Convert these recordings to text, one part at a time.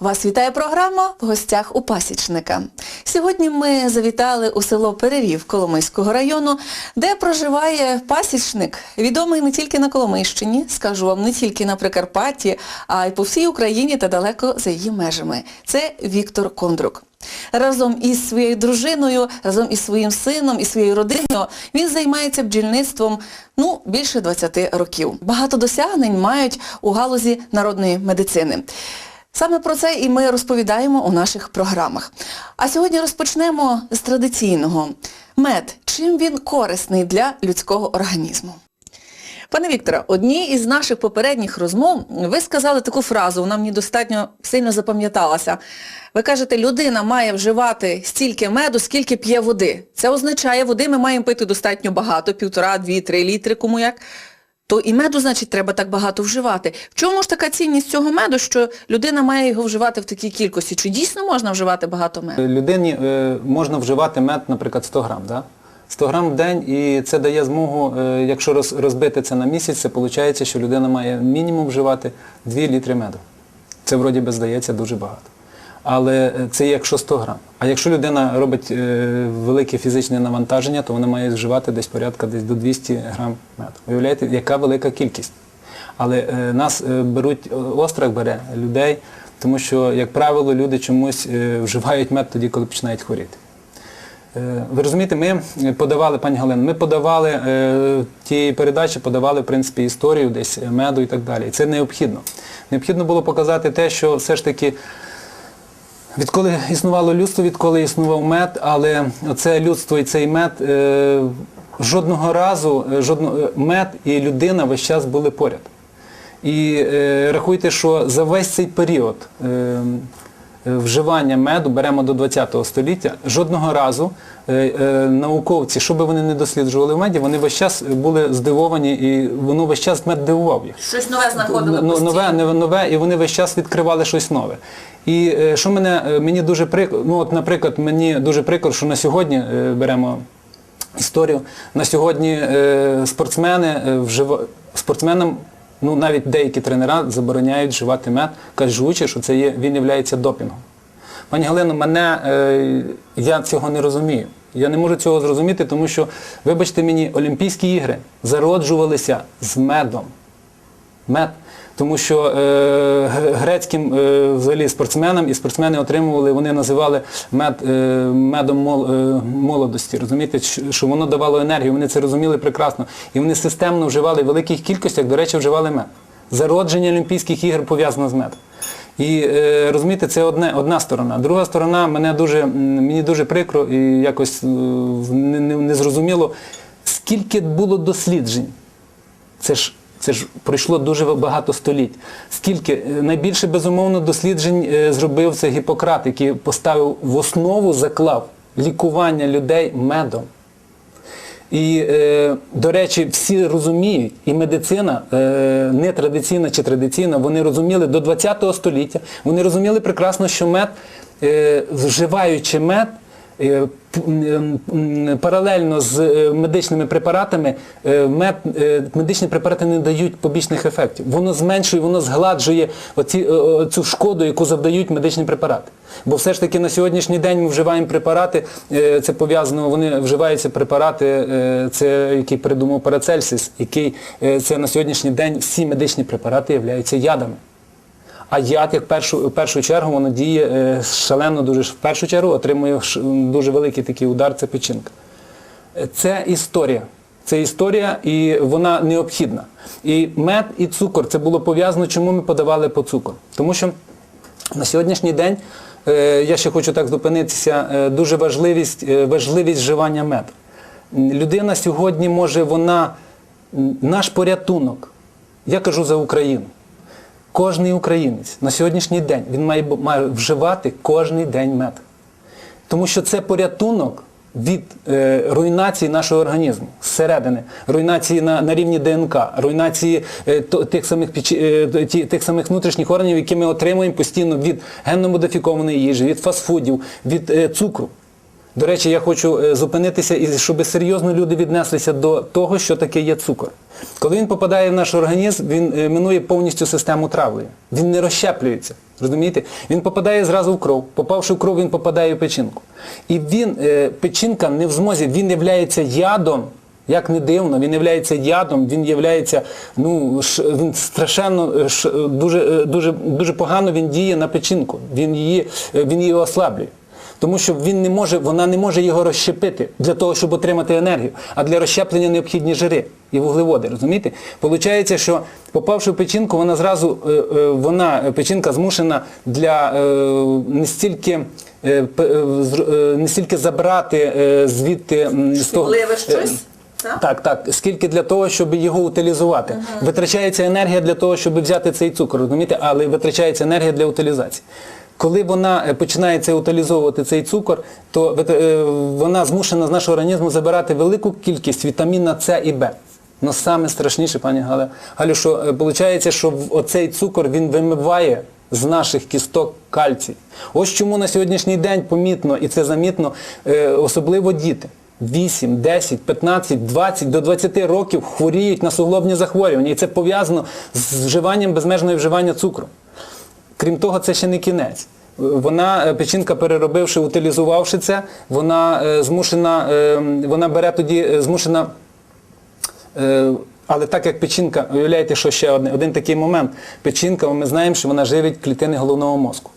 Вас вітає програма в гостях у пасічника. Сьогодні ми завітали у село Перерів Коломийського району, де проживає пасічник, відомий не тільки на Коломийщині, скажу вам, не тільки на Прикарпатті, а й по всій Україні та далеко за її межами. Це Віктор Кондрук. Разом із своєю дружиною, разом із своїм сином і своєю родиною він займається бджільництвом ну, більше 20 років. Багато досягнень мають у галузі народної медицини. Саме про це і ми розповідаємо у наших програмах. А сьогодні розпочнемо з традиційного. Мед. Чим він корисний для людського організму? Пане Вікторе, одній із наших попередніх розмов ви сказали таку фразу, вона мені достатньо сильно запам'яталася. Ви кажете, людина має вживати стільки меду, скільки п'є води. Це означає, води ми маємо пити достатньо багато, півтора, дві, три літри, кому як. То і меду, значить, треба так багато вживати. В чому ж така цінність цього меду, що людина має його вживати в такій кількості? Чи дійсно можна вживати багато меду? Людині е, можна вживати мед, наприклад, 100 грам. Да? 100 грам в день, і це дає змогу, е, якщо роз- розбити це на місяць, це виходить, що людина має мінімум вживати 2 літри меду. Це вроді би здається дуже багато. Але е, це якщо 100 грам. А якщо людина робить е, велике фізичне навантаження, то вона має вживати десь порядка десь до 200 грам меду. Уявляєте, яка велика кількість. Але е, нас беруть, острах бере людей, тому що, як правило, люди чомусь вживають мед тоді, коли починають хворіти. Ви розумієте, ми подавали, пані Галина, ми подавали тієї передачі, подавали в принципі історію десь меду і так далі. Це необхідно. Необхідно було показати те, що все ж таки відколи існувало людство, відколи існував мед, але це людство і цей мед е, жодного разу, е, жодно, е, мед і людина весь час були поряд. І рахуйте, що за весь цей період вживання меду, беремо до 20 століття, жодного разу е, е, науковці, що би вони не досліджували в меді, вони весь час були здивовані і воно весь час мед дивував їх. Щось нове знаходили Ну, постійно. нове, нове, нове, і вони весь час відкривали щось нове. І е, що мене, е, мені дуже прикро, ну от, наприклад, мені дуже прикро, що на сьогодні е, беремо історію, на сьогодні е, спортсмени е, вжива... спортсменам, ну навіть деякі тренера забороняють вживати мед, кажучи, що це є, він є допінгом. Пані Галино, мене, е, я цього не розумію. Я не можу цього зрозуміти, тому що, вибачте мені, Олімпійські ігри зароджувалися з медом. Мед. Тому що е, грецьким е, взагалі спортсменам і спортсмени отримували, вони називали мед е, медом мол, е, молодості. Розумієте, що воно давало енергію, вони це розуміли прекрасно. І вони системно вживали в великих кількостях, до речі, вживали мед. Зародження Олімпійських ігор пов'язано з медом. І е, розумієте, це одне, одна сторона. Друга сторона, мене дуже, мені дуже прикро і якось е, не, не, не зрозуміло, скільки було досліджень. Це ж, це ж пройшло дуже багато століть. Скільки е, найбільше безумовно досліджень е, зробив це Гіппократ, який поставив в основу, заклав лікування людей медом. І, е, до речі, всі розуміють, і медицина, не традиційна чи традиційна, вони розуміли до ХХ століття, вони розуміли прекрасно, що мед, вживаючи мед, паралельно з е, медичними препаратами, е, мед, е, медичні препарати не дають побічних ефектів. Воно зменшує, воно згладжує е, е, цю шкоду, яку завдають медичні препарати. Бо все ж таки на сьогоднішній день ми вживаємо препарати, е, це пов'язано, вони вживаються препарати, е, це який придумав Парацельсис, який е, це на сьогоднішній день всі медичні препарати являються ядами. А яд, як першу, в першу чергу, воно діє е, шалено дуже в першу чергу, отримує дуже великий такий удар, це печінка. Е, Це історія. Це історія і вона необхідна. І мед і цукор це було пов'язано, чому ми подавали по цукор. Тому що на сьогоднішній день, е, я ще хочу так зупинитися, дуже важливість, важливість вживання меду. Людина сьогодні може, вона, наш порятунок, я кажу за Україну. Кожний українець на сьогоднішній день він має, має вживати кожний день мед. Тому що це порятунок від е, руйнації нашого організму зсередини, руйнації на, на рівні ДНК, руйнації е, тих, самих, е, тих самих внутрішніх органів, які ми отримуємо постійно від генно-модифікованої їжі, від фастфудів, від е, цукру. До речі, я хочу е, зупинитися і щоб серйозно люди віднеслися до того, що таке є цукор. Коли він попадає в наш організм, він е, минує повністю систему травлення. Він не розщеплюється. Розумієте? Він попадає зразу в кров. Попавши в кров, він попадає в печінку. І він, е, печінка не в змозі, він являється ядом. Як не дивно, він являється ядом, він являється, ну, він страшенно, дуже, дуже, дуже погано він діє на печінку, він її, він її ослаблює. Тому що він не може, вона не може його розщепити для того, щоб отримати енергію. А для розщеплення необхідні жири і вуглеводи. Розумієте? Получається, що попавши в печінку, вона зразу, е, е, вона, печінка змушена для е, не стільки. Не стільки забрати звідти з того- щось? Так? так, так. Скільки для того, щоб його утилізувати. Витрачається енергія для того, щоб взяти цей цукор, розумієте, але витрачається енергія для утилізації. Коли вона е, починає це утилізовувати цей цукор, то е, вона змушена з нашого організму забирати велику кількість вітаміна С і Б. Ну саме страшніше, пані Галя, Галю, що виходить, що оцей цукор він вимиває з наших кісток кальцій. Ось чому на сьогоднішній день помітно, і це замітно, е, особливо діти. 8, 10, 15, 20 до 20 років хворіють на суглобні захворювання. І це пов'язано з вживанням безмежного вживання цукру. Крім того, це ще не кінець. Вона, е, печінка переробивши, утилізувавши це, вона е, змушена, е, вона бере тоді, змушена Але так як печінка, уявляєте, що ще один, один такий момент. Печінка, ми знаємо, що вона живить клітини головного мозку.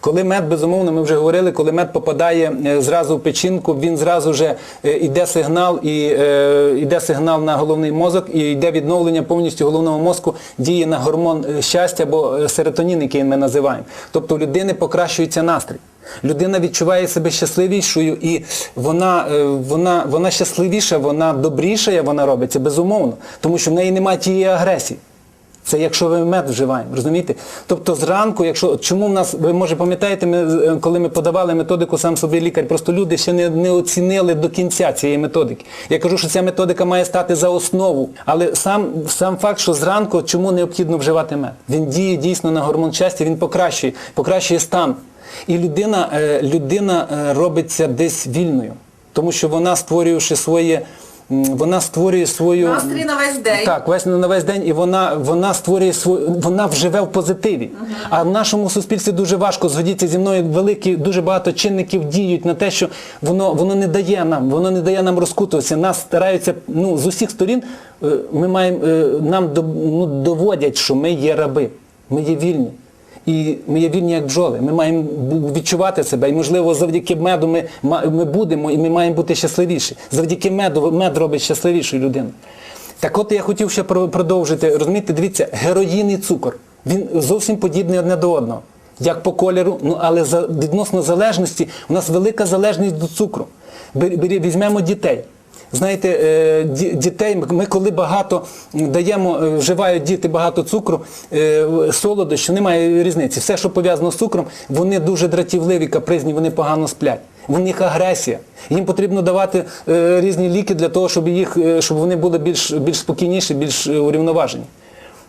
Коли мед, безумовно, ми вже говорили, коли мед попадає е, зразу в печінку, він зразу вже е, йде сигнал, і е, йде сигнал на головний мозок, і йде відновлення повністю головного мозку, діє на гормон е, щастя або е, серотонін, який ми називаємо. Тобто у людини покращується настрій. Людина відчуває себе щасливішою і вона, е, вона, вона щасливіша, вона добрішає, вона робиться, безумовно, тому що в неї немає тієї агресії. Це якщо ви мед вживаємо, розумієте? Тобто зранку, якщо чому в нас, ви може пам'ятаєте, ми, е, коли ми подавали методику сам собі лікар, просто люди ще не, не оцінили до кінця цієї методики. Я кажу, що ця методика має стати за основу. Але сам, сам факт, що зранку чому необхідно вживати мед? Він діє дійсно на гормон щастя, він покращує, покращує стан. І людина, е, людина е, робиться десь вільною, тому що вона створюючи своє. Вона створює свою Настрій на весь день. Так, весь на весь день, і вона, вона створює свою, вона вживе в позитиві. А в нашому суспільстві дуже важко згодіться зі мною. Великі, дуже багато чинників діють на те, що воно, воно не дає нам, воно не дає нам розкутуватися. Нас стараються ну, з усіх сторін. е, Ми маємо е, нам ну, доводять, що ми є раби, ми є вільні. І ми є вільні як бджоли. Ми маємо відчувати себе. І, можливо, завдяки меду ми, ми будемо і ми маємо бути щасливіші. Завдяки меду мед робить щасливішою людину. Так от я хотів ще продовжити. Розумієте, дивіться, героїн і цукор. Він зовсім подібний одне до одного. Як по кольору, ну але за, відносно залежності, у нас велика залежність до цукру. Візьмемо дітей. Знаєте, е, дітей, ми коли багато даємо, е, вживають діти багато цукру, е, солодощів, немає різниці. Все, що пов'язано з цукром, вони дуже дратівливі, капризні, вони погано сплять. В них агресія. Їм потрібно давати різні ліки для того, щоб їх, щоб вони були більш, більш спокійніші, більш урівноважені.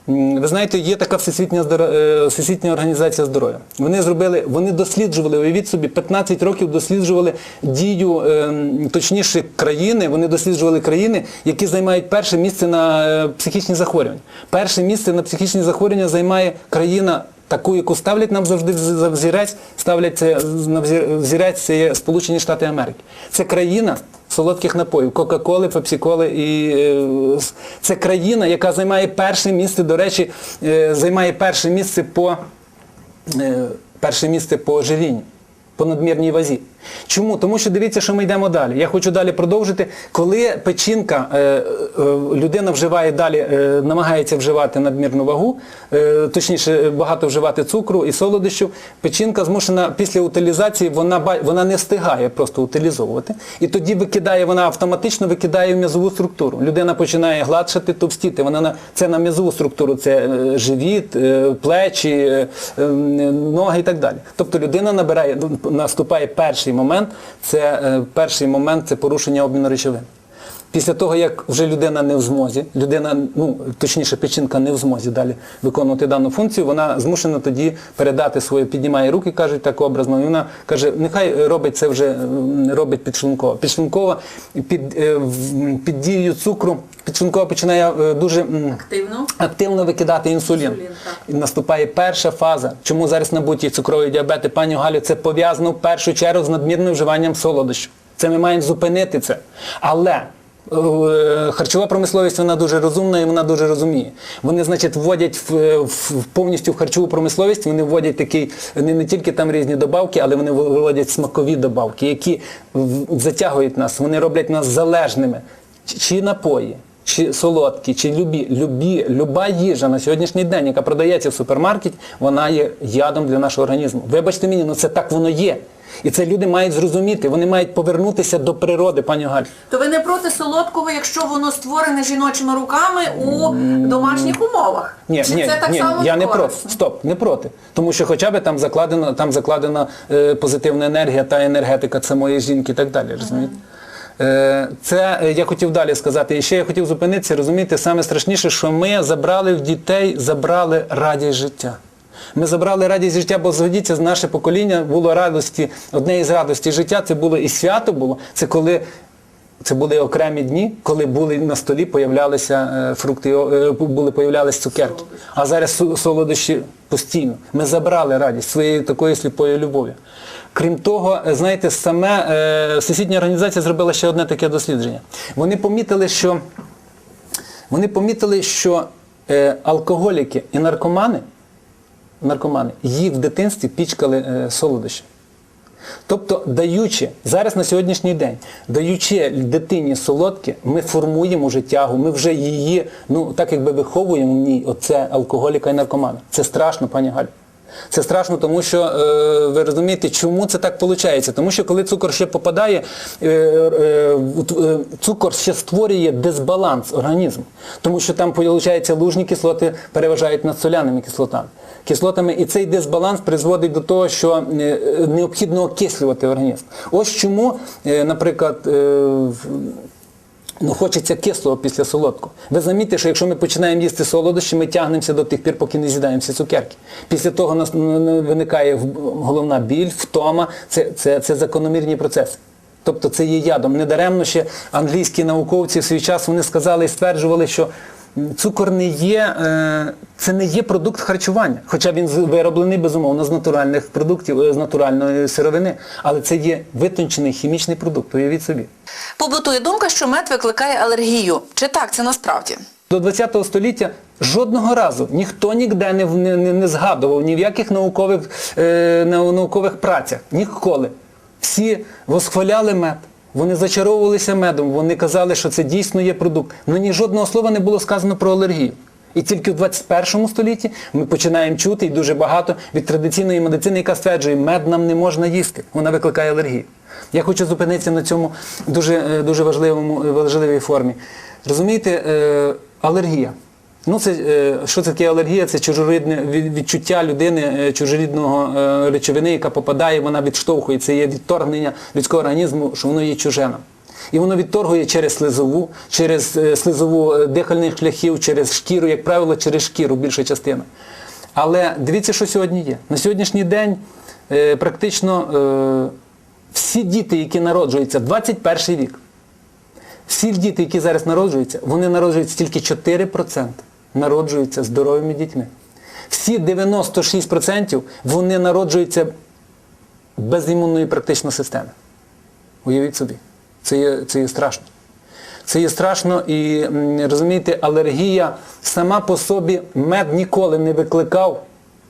Ви знаєте, є така всесвітня, е, всесвітня організація здоров'я. Вони зробили, вони досліджували, уявіть собі, 15 років досліджували дію, е, точніше, країни, вони досліджували країни, які займають перше місце на е, психічні захворювання. Перше місце на психічні захворювання займає країна таку, яку ставлять нам завжди за взірець, ставлять це на взірець, це Сполучені Штати Америки. Це країна солодких напоїв, Кока-Коли, Пепсі-Коли і е, це країна, яка займає перше місце, до речі, е, займає перше місце по е, перше місце по ожирінню, по надмірній вазі. Чому? Тому що дивіться, що ми йдемо далі. Я хочу далі продовжити. Коли печінка, е, е, людина вживає далі, е, намагається вживати надмірну вагу, точніше багато вживати цукру і солодощів, печінка змушена після утилізації, вона, вона не встигає просто утилізовувати. І тоді викидає, вона автоматично викидає в м'язову структуру. Людина починає гладшати, товстіти. Вона на, це на м'язову структуру, це живіт, плечі, ноги і так далі. Тобто людина набирає, наступає перший момент, це е, перший момент це порушення обміну речовин. Після того, як вже людина не в змозі, людина, ну точніше, печінка не в змозі далі виконувати дану функцію, вона змушена тоді передати своє, піднімає руки, кажуть так образно, і вона каже, нехай робить це вже робить підшлунково. Підшлункова під, е, під дією цукру, підшлункова починає е, дуже Активно. активно викидати інсулін. Інсулін, так. І наступає перша фаза. Чому зараз набуті цукровий діабет, і, пані Галю, це пов'язано в першу чергу з надмірним вживанням солодощів. Це ми маємо зупинити це. Але харчова промисловість вона дуже розумна і вона дуже розуміє. Вони, значить, вводять в, в- повністю в харчову промисловість, вони вводять такий, не, не тільки там різні добавки, але вони вводять смакові добавки, які затягують нас, вони роблять нас залежними. Чи напої, чи солодкі, чи любі, любі, люба їжа на сьогоднішній день, яка продається в супермаркеті, вона є ядом для нашого організму. Вибачте мені, ну це так воно є. І це люди мають зрозуміти, вони мають повернутися до природи, пані Галь. То ви не проти солодкого, якщо воно створене жіночими руками у домашніх умовах? Ні, Чи ні, це так ні, само я не проти. Стоп, не проти. Тому що хоча б там закладена, там закладена е, позитивна енергія та енергетика самої жінки і так далі. Розумієте? Е, Це е, я хотів далі сказати. І ще я хотів зупинитися, розумієте, саме страшніше, що ми забрали в дітей, забрали радість життя. Ми забрали радість життя, бо згодіться, наше покоління було радості, одне із радості життя, це було і свято було, це коли це були окремі дні, коли були на столі появлялися е, фрукти, е, були появлялися цукерки. А зараз солодощі постійно. Ми забрали радість своєю такою сліпою любов'ю. Крім того, е, знаєте, саме всесвітня організація зробила ще одне таке дослідження. Вони помітили, що вони помітили, що алкоголіки і наркомани, наркомани їх в дитинстві пічкали е, солодощі. Тобто, даючи, зараз на сьогоднішній день, даючи дитині солодке, ми формуємо вже тягу, ми вже її, ну так якби виховуємо в ній, оце алкоголіка і наркомана. Це страшно, пані Галь. Це страшно, тому що е, ви розумієте, чому це так виходить? Тому що коли цукор ще попадає, е, е, цукор ще створює дисбаланс організму. Тому що там, виходить, лужні кислоти переважають над соляними кислотами. Кислотами, і цей дисбаланс призводить до того, що необхідно окислювати організм. Ось чому, наприклад, Ну, хочеться кислого після солодкого. Ви замітьте, що якщо ми починаємо їсти солодощі, ми тягнемося до тих пір, поки не з'їдаємо всі цукерки. Після того нас виникає головна біль, втома. Це, це, це закономірні процеси. Тобто це є ядом. Недаремно ще англійські науковці в свій час вони сказали і стверджували, що цукор не є, е, це не є продукт харчування. Хоча він вироблений, безумовно, з натуральних продуктів, е, з натуральної сировини. Але це є витончений хімічний продукт, уявіть собі. Побутує думка, що мед викликає алергію. Чи так це насправді? До ХХ століття жодного разу ніхто ніде не, не, не, не згадував ні в яких наукових, е, наукових працях. Ніколи. Всі восхваляли мед. Вони зачаровувалися медом, вони казали, що це дійсно є продукт. Ну ні жодного слова не було сказано про алергію. І тільки в 21 столітті ми починаємо чути і дуже багато від традиційної медицини, яка стверджує, мед нам не можна їсти, вона викликає алергію. Я хочу зупинитися на цьому дуже, е, дуже важливому, важливій формі. Розумієте, е, алергія. Ну, це, е, що це таке алергія? Це чужорідне відчуття людини, е, чужорідного е, речовини, яка попадає, вона відштовхує. Це є відторгнення людського організму, що воно є чуже. І воно відторгує через слизову, через слизову дихальних шляхів, через шкіру, як правило, через шкіру більша частина. Але дивіться, що сьогодні є. На сьогоднішній день практично всі діти, які народжуються, 21 вік, всі діти, які зараз народжуються, вони народжуються тільки 4% народжуються здоровими дітьми. Всі 96% вони народжуються без імунної практично системи. Уявіть собі, це є, це є страшно. Це є страшно і розумієте, алергія сама по собі мед ніколи не викликав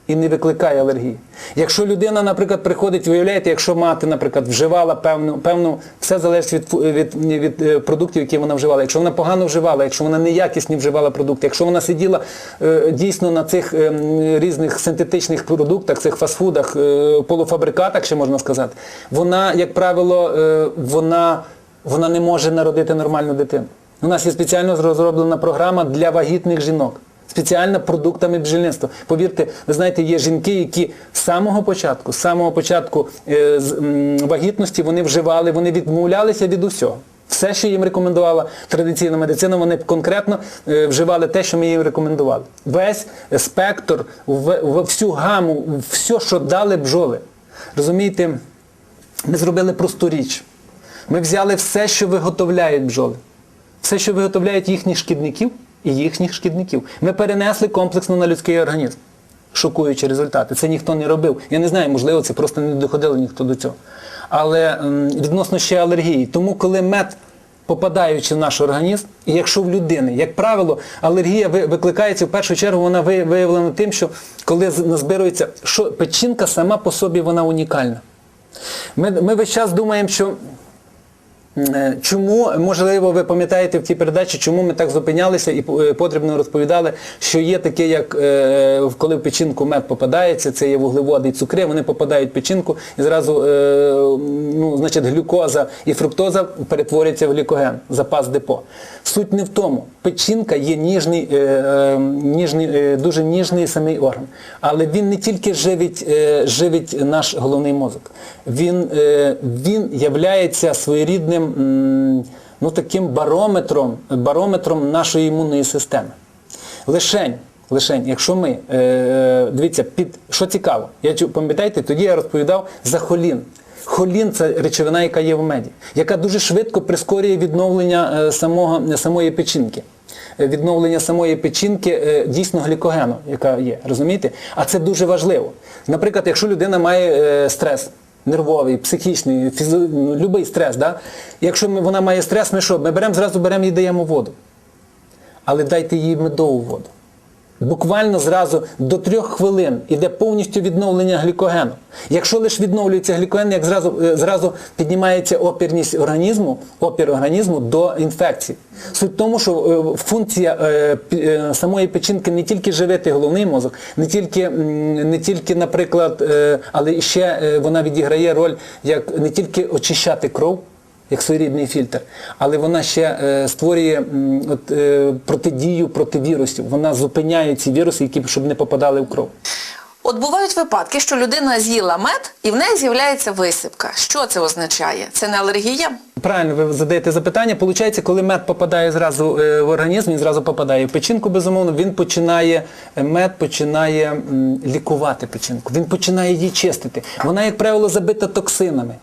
і не викликає алергії. Якщо людина, наприклад, приходить, виявляєте, якщо мати, наприклад, вживала певну, певну все залежить від, фу- від, від, е, продуктів, які вона вживала. Якщо вона погано вживала, якщо вона неякісні вживала продукти, якщо вона сиділа е, дійсно на цих е, різних синтетичних продуктах, цих фастфудах, е, полуфабрикатах, ще можна сказати, вона, як правило, е, вона, вона не може народити нормальну дитину. У нас є спеціально розроблена програма для вагітних жінок. Спеціально продуктами бджільництва. Повірте, ви знаєте, є жінки, які з самого початку, з самого початку е, вагітності вони вживали, вони відмовлялися від усього. Все, що їм рекомендувала традиційна медицина, вони конкретно е, вживали те, що ми їм рекомендували. Весь спектр, всю гаму, все, що дали бджоли. Розумієте, ми зробили просту річ. Ми взяли все, що виготовляють бджоли. Все, що виготовляють їхніх шкідників і їхніх шкідників. Ми перенесли комплексно на людський організм. Шокуючі результати. Це ніхто не робив. Я не знаю, можливо, це просто не доходило ніхто до цього. Але відносно ще алергії. Тому, коли мед, попадаючи в наш організм, і якщо в людини, як правило, алергія викликається в першу чергу, вона виявлена тим, що коли назбирується, що печінка сама по собі вона унікальна. Ми, ми весь час думаємо, що Чому, можливо, ви пам'ятаєте в тій передачі, чому ми так зупинялися і е, потрібно розповідали, що є таке, як е, коли в печінку мед попадається, це є вуглеводи і цукри, вони попадають в печінку і зразу е, ну, значить, глюкоза і фруктоза перетворюються в глікоген, запас депо. Суть не в тому. Печінка є ніжний, е, е, ніжний, е, дуже ніжний самий орган. Але він не тільки живить, живить наш головний мозок, він, він являється своєрідним ну, таким барометром, барометром нашої імунної системи. Лишень, лишень, якщо ми, дивіться, під, що цікаво, я пам'ятаєте, тоді я розповідав за холін. Холін це речовина, яка є в меді, яка дуже швидко прискорює відновлення е, самого, самої печінки. Е, Відновлення самої печінки е, дійсно глікогену, яка є, розумієте? А це дуже важливо. Наприклад, якщо людина має стрес, нервовий, психічний, фізи... ну, любий стрес, да? якщо вона має стрес, ми що? Ми беремо зразу беремо і даємо воду. Але дайте їй медову воду. Буквально зразу до трьох хвилин іде повністю відновлення глікогену. Якщо лише відновлюється глікоген, як зразу, е, зразу піднімається опірність організму, опір організму до інфекції. Суть в тому, що е, функція е, самої печінки не тільки живити головний мозок, не тільки, не тільки наприклад, але ще вона відіграє роль як не тільки очищати кров, як своєрідний фільтр, але вона ще е, створює от, е, протидію проти вірусів. Вона зупиняє ці віруси, які щоб не попадали в кров. От бувають випадки, що людина з'їла мед і в неї з'являється висипка. Що це означає? Це не алергія? Правильно, ви задаєте запитання. Получається, коли мед попадає зразу е, в організм, він зразу попадає в печінку, безумовно, він починає, е, мед починає м, лікувати печінку, він починає її чистити. Вона, як правило, забита токсинами.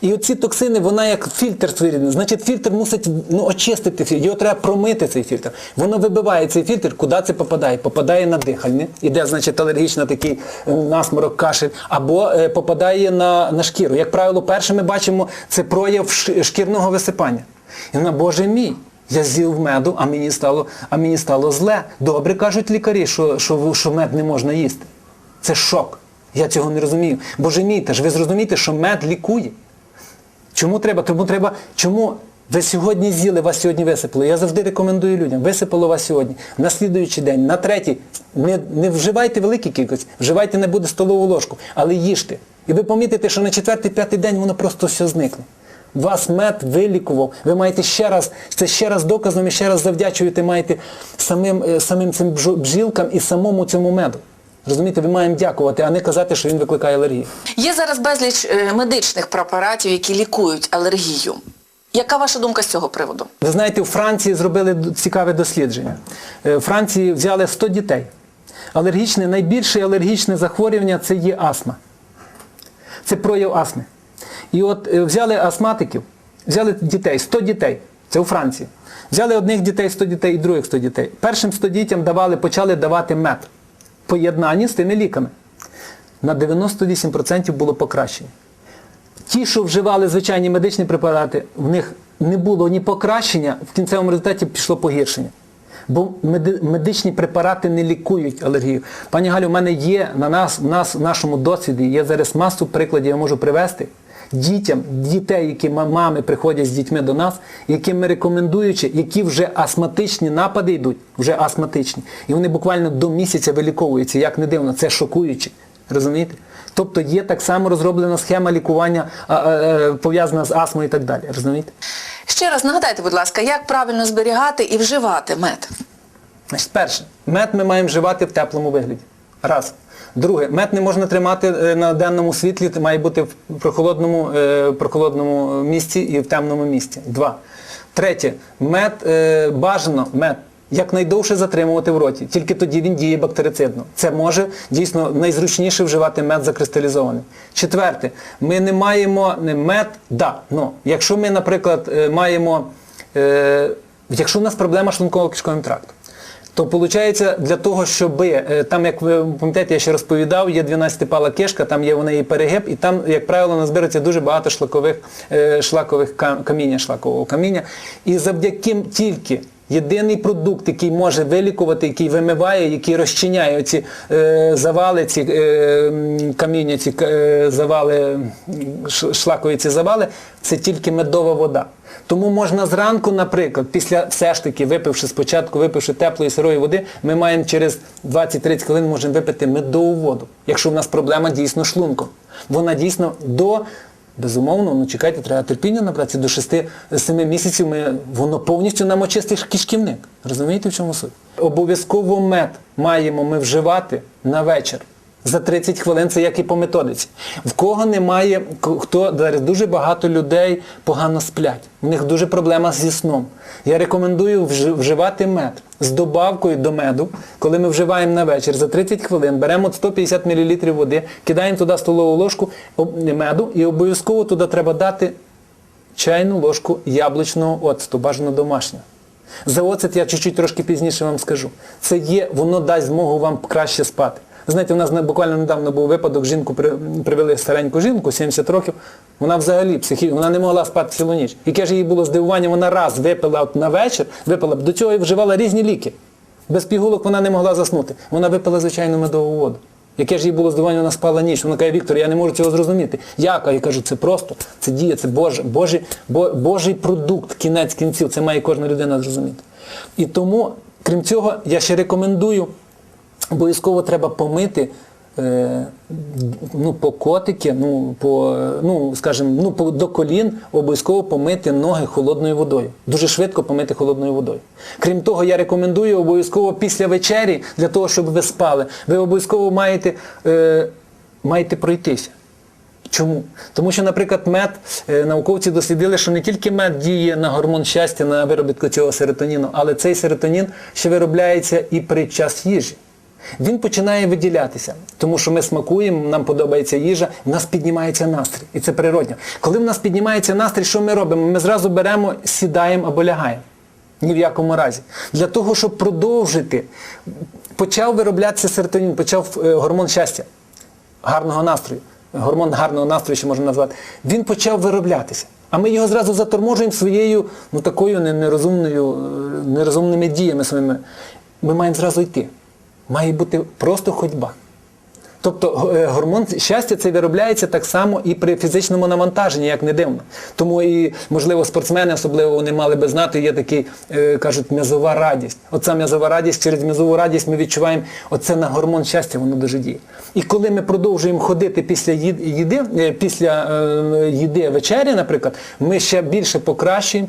І оці токсини, вона як фільтр своєрідний. Значить, фільтр мусить ну, очистити, фі- його треба промити цей фільтр. Воно вибиває цей фільтр, куди це попадає? Попадає на дихальне, іде, значить, алергічна такий е, насморок, кашель, або е, попадає на, на шкіру. Як правило, перше ми бачимо це прояв шкірного висипання. І вона, Боже мій, я з'їв меду, а мені стало, а мені стало зле. Добре кажуть лікарі, що, що, що мед не можна їсти. Це шок. Я цього не розумію. Боже мій, та ж ви зрозумієте, що мед лікує. Чому треба? Тому треба, чому ви сьогодні з'їли, вас сьогодні висипало. Я завжди рекомендую людям, висипало вас сьогодні, на слідуючий день, на третій. Не, не вживайте великі кількості, вживайте не буде столову ложку, але їжте. І ви помітите, що на четвертий, п'ятий день воно просто все зникне. Вас мед вилікував. Ви маєте ще раз, це ще раз доказом і ще раз завдячуєте маєте самим, е, самим цим бджілкам і самому цьому меду. Розумієте, ви маємо дякувати, а не казати, що він викликає алергію. Є зараз безліч е, медичних препаратів, які лікують алергію. Яка ваша думка з цього приводу? Ви знаєте, у Франції зробили цікаве дослідження. Е, В Франції взяли 100 дітей. Алергічне, найбільше алергічне захворювання це є астма. Це прояв астми. І от е, взяли астматиків, взяли дітей, 100 дітей, це у Франції. Взяли одних дітей 100 дітей і других 100 дітей. Першим 100 дітям давали, почали давати мед. в Поєднанні з тими ліками. На 98% було покращення. Ті, що вживали звичайні медичні препарати, в них не було ні покращення, в кінцевому результаті пішло погіршення. Бо медичні препарати не лікують алергію. Пані Галю, у мене є на нас, в нас, в нашому досвіді, є зараз масу прикладів, я можу привести. Дітям, дітей, які мами приходять з дітьми до нас, яким ми рекомендуючи, які вже астматичні напади йдуть, вже астматичні. І вони буквально до місяця виліковуються, як не дивно, це шокуюче. Розумієте? Тобто є так само розроблена схема лікування е, пов'язана з астмою і так далі. Розумієте? Ще раз нагадайте, будь ласка, як правильно зберігати і вживати мед? Значить, перше, мед ми маємо вживати в теплому вигляді. Раз. Друге, мед не можна тримати е, на денному світлі, має бути в прохолодному, е, прохолодному місці і в темному місці. Два. Третє, мед е, бажано мед якнайдовше затримувати в роті. Тільки тоді він діє бактерицидно. Це може дійсно найзручніше вживати мед закристалізований. Четверте, ми не маємо не мед, да, ну, якщо ми, наприклад, маємо, е, якщо у нас проблема шлунково кишковим трактом. То виходить, для того, щоб е, там, як ви пам'ятаєте, я ще розповідав, є 12-пала кишка, там є в неї перегиб, і там, як правило, назбирається дуже багато шлакових, е, шлакових каміння, шлакового каміння. І завдяки тільки єдиний продукт, який може вилікувати, який вимиває, який розчиняє ці е, завали, ці каміння, ці завали, шлакові ці завали, це тільки медова вода. Тому можна зранку, наприклад, після все ж таки, випивши спочатку, випивши теплої сирої води, ми маємо через 20-30 хвилин можемо випити медову воду, якщо в нас проблема дійсно шлунком. Вона дійсно до, безумовно, ну чекайте, треба терпіння набратися, до 6-7 місяців ми, воно повністю нам очистить кишківник. Розумієте, в чому суть? Обов'язково мед маємо ми вживати на вечір. За 30 хвилин це як і по методиці. В кого немає, хто зараз дуже багато людей погано сплять. У них дуже проблема зі сном. Я рекомендую вживати мед з добавкою до меду, коли ми вживаємо на вечір за 30 хвилин, беремо 150 мл води, кидаємо туди столову ложку меду і обов'язково туди треба дати чайну ложку яблучного оцту, бажано домашнього. За оцет я чуть-чуть трошки пізніше вам скажу. Це є, воно дасть змогу вам краще спати. Знаєте, у нас буквально недавно був випадок, жінку привели стареньку жінку, 70 років, вона взагалі психі, вона не могла спати цілу ніч. Яке ж їй було здивування, вона раз випила от на вечір, випила, до цього і вживала різні ліки. Без пігулок вона не могла заснути. Вона випила звичайну медову воду. Яке ж їй було здивування, вона спала ніч. Вона каже, Віктор, я не можу цього зрозуміти. Як? А я кажу, це просто, це діє, це Боже, Божий, Божий продукт, кінець кінців. Це має кожна людина зрозуміти. І тому, крім цього, я ще рекомендую, обов'язково треба помити. е, Ну, по котики, ну, по, ну, скажімо, ну, по, до колін обов'язково помити ноги холодною водою. Дуже швидко помити холодною водою. Крім того, я рекомендую обов'язково після вечері, для того, щоб ви спали, ви обов'язково маєте, е, маєте пройтися. Чому? Тому що, наприклад, мед, е, науковці дослідили, що не тільки мед діє на гормон щастя, на виробітку цього серотоніну, але цей серотонін ще виробляється і при час їжі. Він починає виділятися, тому що ми смакуємо, нам подобається їжа, в нас піднімається настрій. І це природньо. Коли в нас піднімається настрій, що ми робимо? Ми зразу беремо, сідаємо або лягаємо. Ні в якому разі. Для того, щоб продовжити, почав вироблятися серотонін, почав е, гормон щастя гарного настрою, гормон гарного настрою, ще можна назвати, він почав вироблятися. А ми його зразу заторможуємо своєю ну, такою нерозумною, е, нерозумними діями своїми. Ми маємо зразу йти. Має бути просто ходьба. Тобто е, гормон щастя це виробляється так само і при фізичному навантаженні, як не дивно. Тому і, можливо, спортсмени, особливо вони мали би знати, є такий, е, кажуть, м'язова радість. Оця м'язова радість, через м'язову радість ми відчуваємо, оце на гормон щастя, воно дуже діє. І коли ми продовжуємо ходити після їди, е, після їди вечері, наприклад, ми ще більше покращуємо.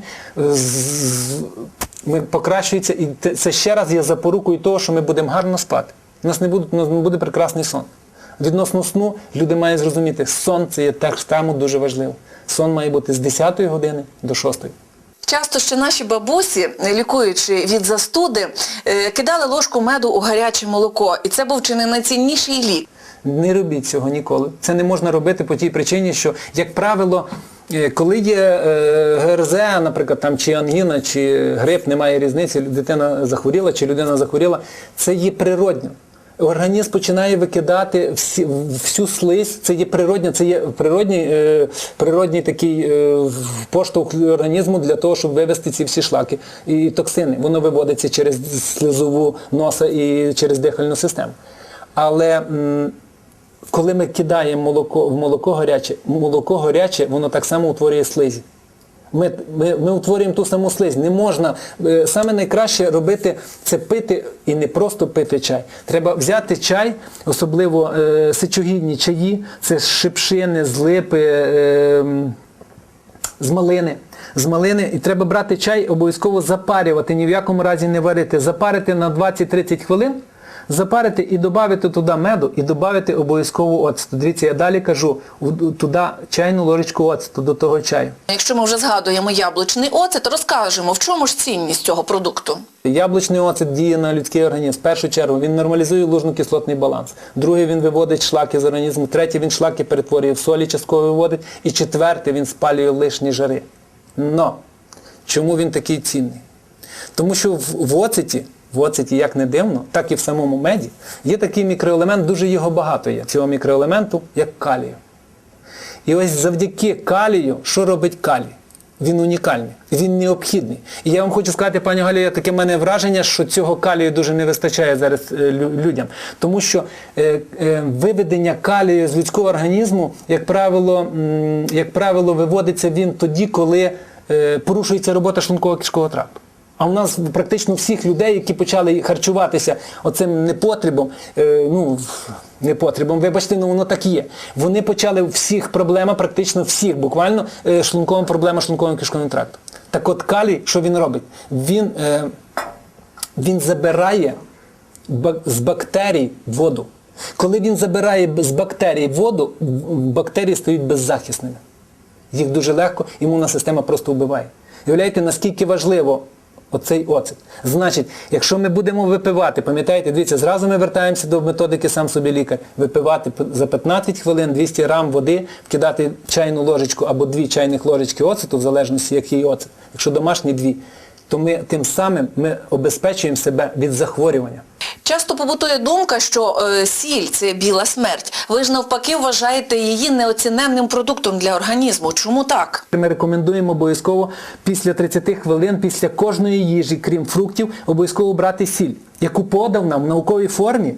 Ми покращується, і це ще раз є запорукою того, що ми будемо гарно спати. У нас не буде, у нас буде прекрасний сон. Відносно сну люди мають зрозуміти, сон це є так само дуже важливо. Сон має бути з 10 години до 6. Часто ще наші бабусі, лікуючи від застуди, е, кидали ложку меду у гаряче молоко. І це був чи не найцінніший лік. Не робіть цього ніколи. Це не можна робити по тій причині, що, як правило, коли є е, ГРЗ, наприклад, там, чи ангіна, чи грип, немає різниці, дитина захворіла, чи людина захворіла, це є природньо. Організм починає викидати всі, всю слизь, це є природньо, це є природній, е, природній такий е, поштовх організму для того, щоб вивести ці всі шлаки і токсини. Воно виводиться через слизову носа і через дихальну систему. Але м, коли ми кидаємо молоко в молоко гаряче, молоко гаряче, воно так само утворює слизі. Ми, ми, ми утворюємо ту саму слизь. Не можна. е, Саме найкраще робити це пити і не просто пити чай. Треба взяти чай, особливо е, сечогідні чаї, це з шипшини, з липи, е, з малини. З малини і треба брати чай, обов'язково запарювати, ні в якому разі не варити. Запарити на 20-30 хвилин, запарити і додати туди меду, і додати обов'язково оцту. Дивіться, я далі кажу, туди чайну ложечку оцту до того чаю. Якщо ми вже згадуємо яблучний оцет, то розкажемо, в чому ж цінність цього продукту. Яблучний оцет діє на людський організм. В першу чергу він нормалізує лужно-кислотний баланс. Другий він виводить шлаки з організму. Третій він шлаки перетворює в солі, частково виводить. І четвертий він спалює лишні жари. Но чому він такий цінний? Тому що в, в оцеті, в оцеті, як не дивно, так і в самому меді, є такий мікроелемент, дуже його багато є. Цього мікроелементу, як калію. І ось завдяки калію, що робить калій? Він унікальний, він необхідний. І я вам хочу сказати, пані Галія, таке мене враження, що цього калію дуже не вистачає зараз е, людям. Тому що е, е, виведення калію з людського організму, як правило, як правило, виводиться він тоді, коли е, порушується робота шлунково-кишкового тракту. А у нас практично всіх людей, які почали харчуватися оцим непотребом, е, ну, непотребом, вибачте, ну воно так є. Вони почали всіх проблема, практично всіх, буквально е, шлункова проблема шлунковим кишковим трактом. Так от калій, що він робить? Він, е, він забирає з бактерій воду. Коли він забирає з бактерій воду, бактерії стають беззахисними. Їх дуже легко, імунна система просто вбиває. Уявляєте, наскільки важливо оцей оцет. Значить, якщо ми будемо випивати, пам'ятаєте, дивіться, зразу ми вертаємося до методики сам собі лікар, випивати за 15 хвилин 200 грам води, вкидати чайну ложечку або дві чайних ложечки оцету, в залежності, який оцет. Якщо домашні дві, то ми тим самим ми обезпечуємо себе від захворювання. Часто побутує думка, що е, сіль це біла смерть. Ви ж навпаки вважаєте її неоціненним продуктом для організму. Чому так? Ми рекомендуємо обов'язково після 30 хвилин, після кожної їжі, крім фруктів, обов'язково брати сіль, яку подав нам в науковій формі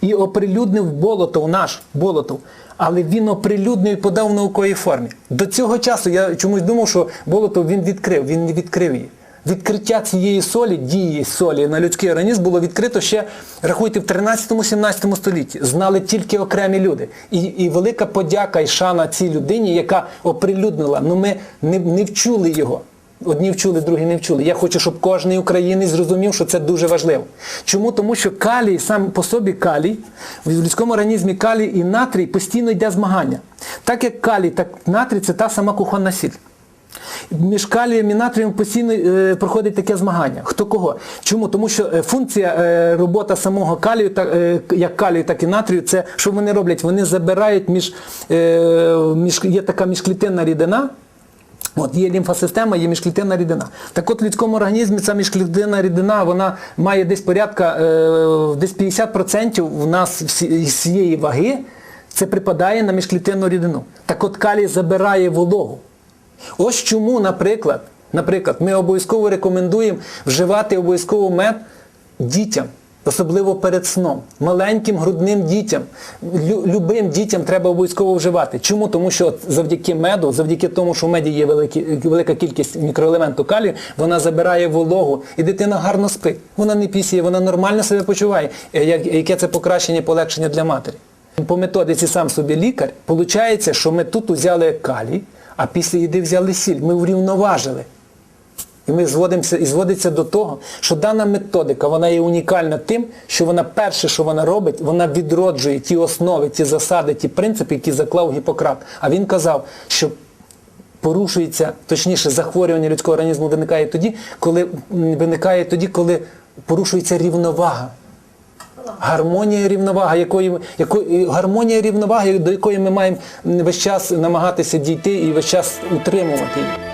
і оприлюднив Болотов наш Болотов. Але він оприлюднив і подав в науковій формі. До цього часу я чомусь думав, що Болотов він відкрив, він не відкрив її. Відкриття цієї солі, дії солі на людський організм було відкрито ще, рахуйте, в 13-17 столітті. Знали тільки окремі люди. І, і велика подяка і шана цій людині, яка оприлюднила. Ну ми не, не вчули його. Одні вчули, другі не вчули. Я хочу, щоб кожен українець зрозумів, що це дуже важливо. Чому? Тому що калій, сам по собі калій, в людському організмі калій і натрій постійно йде змагання. Так як калій, так натрій це та сама кухонна сіль. Між калієм і натрієм постійно е, проходить таке змагання. Хто кого? Чому? Тому що е, функція е, робота самого калію, так, е, як калію, так і натрію, це що вони роблять? Вони забирають між, е, між є така міжклітинна рідина. От є лімфосистема, є міжклітинна рідина. Так от в людському організмі ця міжклітинна рідина, вона має десь порядка, е, десь 50% в нас всі- з цієї ваги, це припадає на міжклітинну рідину. Так от калій забирає вологу. Ось чому, наприклад, наприклад, ми обов'язково рекомендуємо вживати обов'язково мед дітям, особливо перед сном, маленьким грудним дітям, лю- любим дітям треба обов'язково вживати. Чому? Тому що завдяки меду, завдяки тому, що в меді є великі, велика кількість мікроелементу калію, вона забирає вологу, і дитина гарно спить. Вона не пісіє, вона нормально себе почуває. Е, як- Яке це покращення, полегшення для матері. По методиці сам собі лікар, виходить, що ми тут взяли калій, а після їди взяли сіль. Ми врівноважили. І ми зводимося, і зводиться до того, що дана методика, вона є унікальна тим, що вона перше, що вона робить, вона відроджує ті основи, ті засади, ті принципи, які заклав Гіппократ. А він казав, що порушується, точніше, захворювання людського організму виникає тоді, коли виникає тоді, коли порушується рівновага. Гармонія рівновага, якої, якої, гармонія рівноваги, до якої ми маємо весь час намагатися дійти і весь час утримувати її.